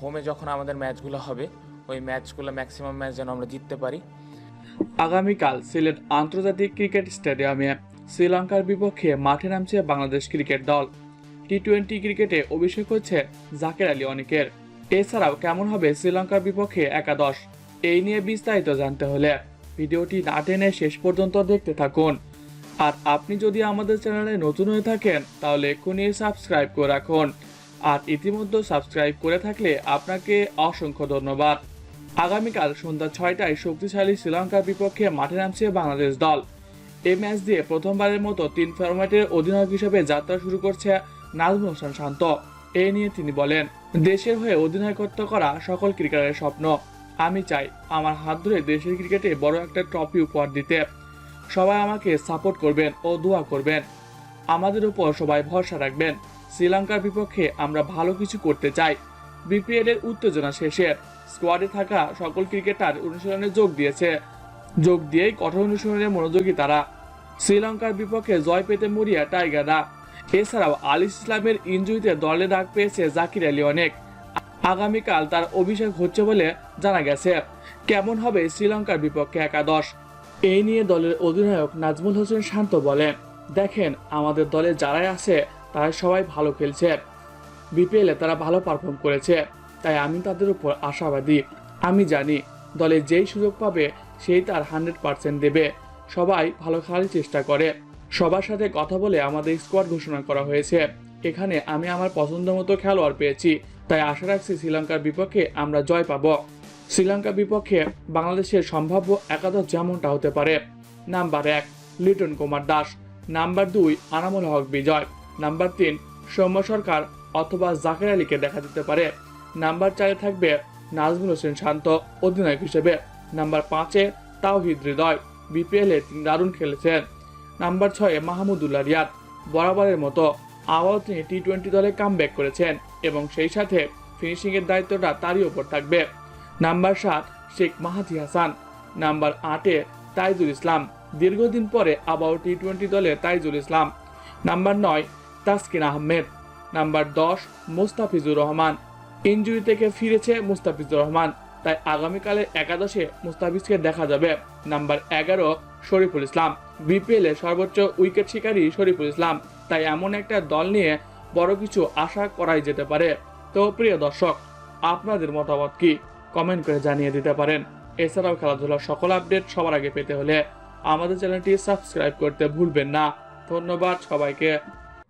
হোমে যখন আমাদের ম্যাচগুলো হবে, ওই ম্যাচগুলো ম্যাক্সিমাম ম্যাচ যেন আমরা জিততে পারি। আগামীকাল সিলেট আন্তর্জাতিক ক্রিকেট স্টেডিয়ামে শ্রীলঙ্কার বিপক্ষে মাঠে নামছে বাংলাদেশ ক্রিকেট দল। টি টোয়েন্টি ক্রিকেটে অভিষেক হচ্ছে জাকের আলী অনেকের। এছাড়াও কেমন হবে শ্রীলঙ্কার বিপক্ষে একাদশ? এই নিয়ে বিস্তারিত জানতে হলে ভিডিওটি না টেনে শেষ পর্যন্ত দেখতে থাকুন। আর আপনি যদি আমাদের চ্যানেলে নতুন হয়ে থাকেন, তাহলে এক্ষুনি সাবস্ক্রাইব করে রাখুন। আর ইতিমধ্যে সাবস্ক্রাইব করে থাকলে আপনাকে অসংখ্য ধন্যবাদ। আগামীকাল সন্ধ্যা ছয়টায় শক্তিশালী শ্রীলঙ্কার বিপক্ষে মাঠে নামছে বাংলাদেশ দল। এই ম্যাচ দিয়ে প্রথমবারের মতো তিন ফরম্যাটের অধিনায়ক হিসেবে যাত্রা শুরু করছে নাজমুল হোসেন শান্ত। এ নিয়ে তিনি বলেন, দেশের হয়ে অধিনায়কত্ব করা সকল ক্রিকেটারের স্বপ্ন। আমি চাই আমার হাত ধরে দেশের ক্রিকেটে বড় একটা ট্রফি উপহার দিতে। সবাই আমাকে সাপোর্ট করবেন ও দোয়া করবেন। আমাদের উপর সবাই ভরসা রাখবেন। শ্রীলঙ্কার বিপক্ষে আমরা ভালো কিছু করতে চাই। বিপিএল এর উত্তেজনা শেষে স্কোয়াডে থাকা সকল ক্রিকেটার অনুশীলনে যোগ দিয়েছে। যোগ দিয়েই কঠোর অনুশীলনে মনোযোগী তারা। শ্রীলঙ্কার বিপক্ষে জয় পেতে মরিয়া টাইগাররা। এছাড়াও আলিস ইসলামের ইঞ্জুরিতে দলে ডাক পেয়েছে জাকির আলী অনেক। আগামীকাল তার অভিষেক হচ্ছে বলে জানা গেছে। কেমন হবে শ্রীলঙ্কার বিপক্ষে একাদশ? এই নিয়ে দলের অধিনায়ক নাজমুল হোসেন শান্ত বলেন, দেখেন, আমাদের দলে যারাই আছে সবাই ভালো খেলছে। বিপিএলে তারা ভালো পারফর্ম করেছে। তাই আমি তাদের উপর আশাবাদী। আমি জানি, দলে যেই সুযোগ পাবে, সেই তার হান্ড্রেড পার্সেন্ট দেবে। সবাই ভালো খেলার চেষ্টা করে। সবার সাথে কথা বলে আমাদের স্কোয়াড ঘোষণা করা হয়েছে। এখানে আমি আমার পছন্দ মতো খেলোয়াড় পেয়েছি। তাই আশা রাখছি শ্রীলঙ্কার বিপক্ষে আমরা জয় পাব। শ্রীলঙ্কার বিপক্ষে বাংলাদেশের সম্ভাব্য একাদশ যেমনটা হতে পারে। নাম্বার এক, লিটন কুমার দাস। নাম্বার দুই, আনামুল হক বিজয়। নাম্বার তিন, সৌম্য সরকার অথবা জাকের আলীকে দেখা দিতে পারে। নাম্বার চারে থাকবে নাজমুল হোসেন শান্ত, অধিনায়ক হিসেবে। নাম্বার পাঁচে তাওহিদ হৃদয়, বিপিএল তিনি দারুণ খেলেছেন। নাম্বার ছয়ে মাহমুদুল্লাহ রিয়াদ, বরাবরের মতো আবারও তিনি টি টোয়েন্টি দলে কাম করেছেন এবং সেই সাথে ফিনিশিংয়ের দায়িত্বটা তারই ওপর থাকবে। নাম্বার সাত, শেখ মাহাদি হাসান। নাম্বার আটে তাইজুল ইসলাম, দীর্ঘদিন পরে আবারও টি টোয়েন্টি দলে তাইজুল ইসলাম। নাম্বার নয় তাসকিন আহমেদ। নাম্বার দশ, মুস্তাফিজুর রহমান। ইনজুরি থেকে ফিরেছে মুস্তাফিজুর রহমান। তাই আগামীকালের একাদশে মুস্তাফিজকে দেখা যাবে। নাম্বার এগারো, শরীফুল ইসলাম। বিপিএল সর্বোচ্চ উইকেট শিকারী শরীফুল ইসলাম। তাই এমন একটা দল নিয়ে বড় কিছু আশা করাই যেতে পারে। তো প্রিয় দর্শক, আপনাদের মতামত কি? কমেন্ট করে জানিয়ে দিতে পারেন। এছাড়াও খেলাধুলার সকল আপডেট সবার আগে পেতে হলে আমাদের চ্যানেলটি সাবস্ক্রাইব করতে ভুলবেন না। ধন্যবাদ সবাইকে।